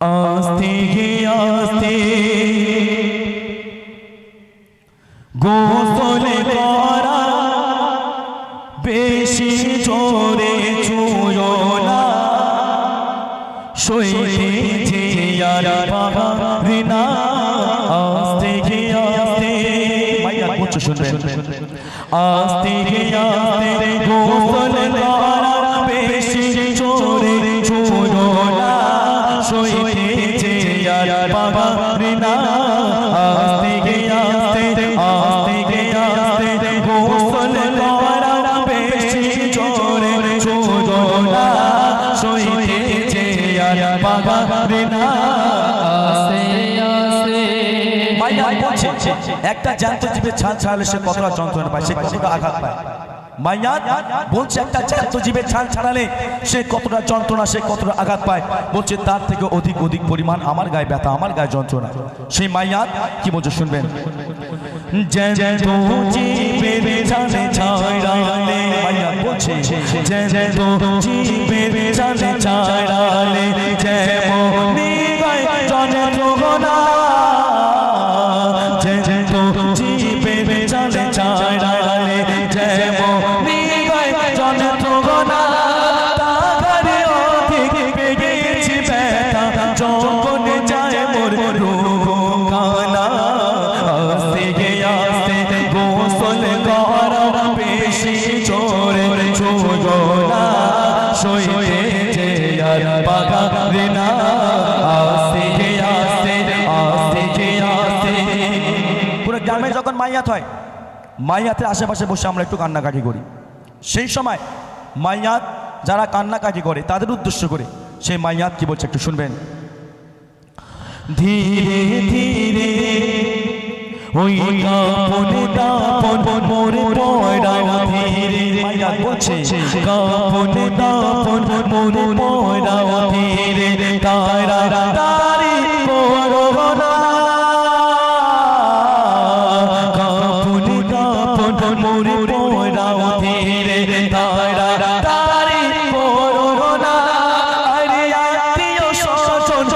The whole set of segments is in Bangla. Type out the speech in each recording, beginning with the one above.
আস্তে গে আস্তে। গোসল করা বেশি জোরে ছুঁয়ো না। আস্তে গে আস্তে। আস্তে গে আস্তে। বলছে একটা জ্যান্ত জীবের ছাল ছাড়ালে সে কতটা যন্ত্রণা পায়, সে কতটা আঘাত পায়। মাইয়া বলছে, একটা জ্যান্ত জীবের ছাল ছাড়ালে সে কতটা যন্ত্রণা, সে কতটা আঘাত পায়। বলছে, তার থেকে অধিক অধিক পরিমাণ আমার গায়ে ব্যথা, আমার গায়ে যন্ত্রণা। সেই মাইয়া কি বলছে শুনবেন? বলছে মাইয়াত হয়। মাইয়াতের আশেপাশে বসে আমরা একটু কান্নাকাটি করি। সেই সময় মাইয়াত যারা কান্নাকাটি করে, তাদের উদ্দেশ্য করে সেই মাইয়াত কি বলছে একটু শুনবেন। ধীরে ধীরে ধীরে, তারা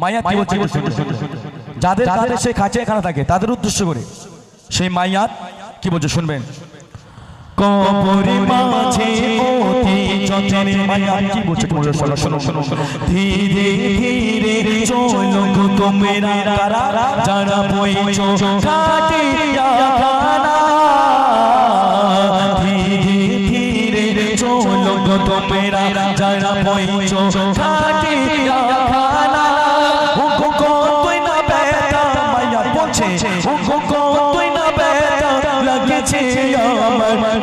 মাইয়াত কি শুনবেন। যাদের কাঁধে সেই খাঁচায় খানা থাকে তাদের উদ্দেশ্য করে। সেই মাইয়াত কি বলছে শুনবেন? কবরে মাঝে অতি যতনে মাইয়াত কি বলছে একটু মজুর শোনো শোনো শোনো ধীরে ধীরে চলো গো তোমরা কারা যারা বইছো কাটিয়া খানা। ধীরে ধীরে চলো গো তোমরা যারা বইছো কাটিয়া খানা।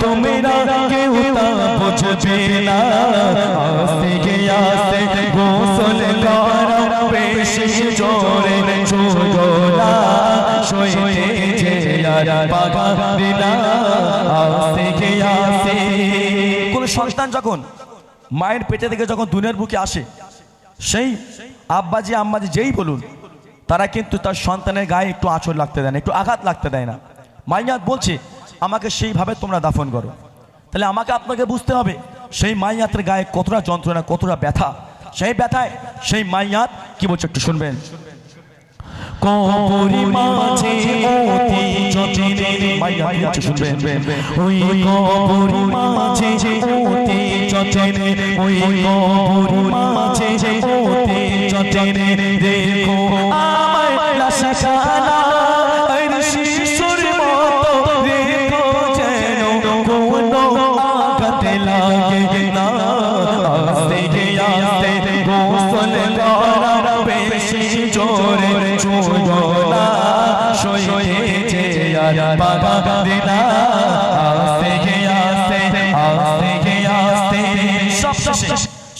তোমরা কেউ কোন সন্তান যখন মায়ের পেটে থেকে যখন দুনিয়ার বুকে আসে, সেই আব্বাজি আম্মাজি যেই বলুন, তারা কিন্তু তার সন্তানের গায়ে একটু আঁচড় লাগতে দেয় না, একটু আঘাত লাগতে দেয় না। মাইয়াত বলছে আমাকে সেইভাবে তোমরা দাফন করো। তাহলে আমাকে আপনাকে বুঝতে হবে সেই মাইয়াতের গায়ে কতটা যন্ত্রণা কতটা ব্যথা। সেই ব্যথায় সেই মাইয়াত কি বলছে একটু শুনবেন? কবরি মাঝে অতি যতনে মাইয়াত শুনবেন? ওই কবরি মাঝে অতি যতনে ওই কবরি মাঝে অতি যতনে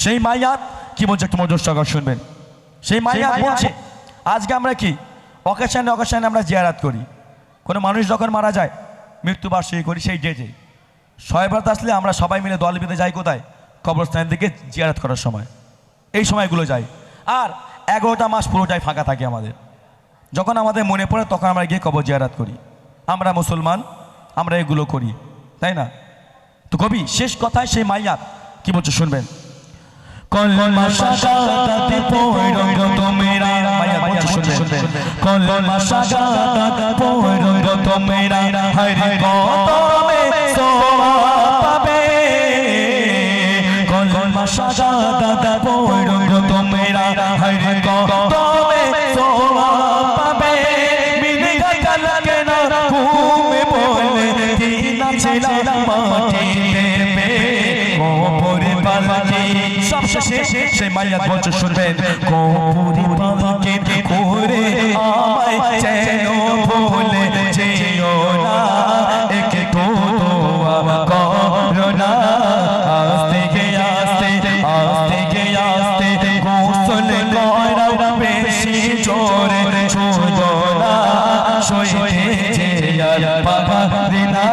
সেই মাইয়াত কি বলছে? একটু মজুর শুনবেন। সেই মাইয়াত বলছে, আজকে আমরা কি? অকেশানে অকেশানে আমরা জিয়ারাত করি। কোনো মানুষ যখন মারা যায়, মৃত্যুবার্ষিকী করি, সেই যে যে। শয়বাত আসলে আমরা সবাই মিলে দল বেঁধে যাই কোথায়? কবরস্থানের দিকে জিয়ারাত করার সময়। এই সময়গুলো যাই। আর এগারোটা মাস পুরোটাই ফাঁকা থাকে আমাদের। যখন আমাদের মনে পড়ে তখন আমরা গিয়ে কবর জিয়ারাত করি। আমরা মুসলমান আমরা এগুলো করি। তাই না? তো কবি শেষ কথায় সেই মাইয়াত কি বলছো শুনবেন? কলমা শাগাতে পয়রো তোমেরা। কলমা তোমেরা। হরে কতমে পালকে সবশেষে সেই মাইয়াত বলছে শুনবেন। কপুরি পালকে করে আমায় যেন ভুলে যেও না। একটু দোয়া করো না। আস্তে গে আস্তে আস্তে গে আস্তে গোসল করা বেশি জোরে ছোঁয়ো না। সইতে যে আর পারি না।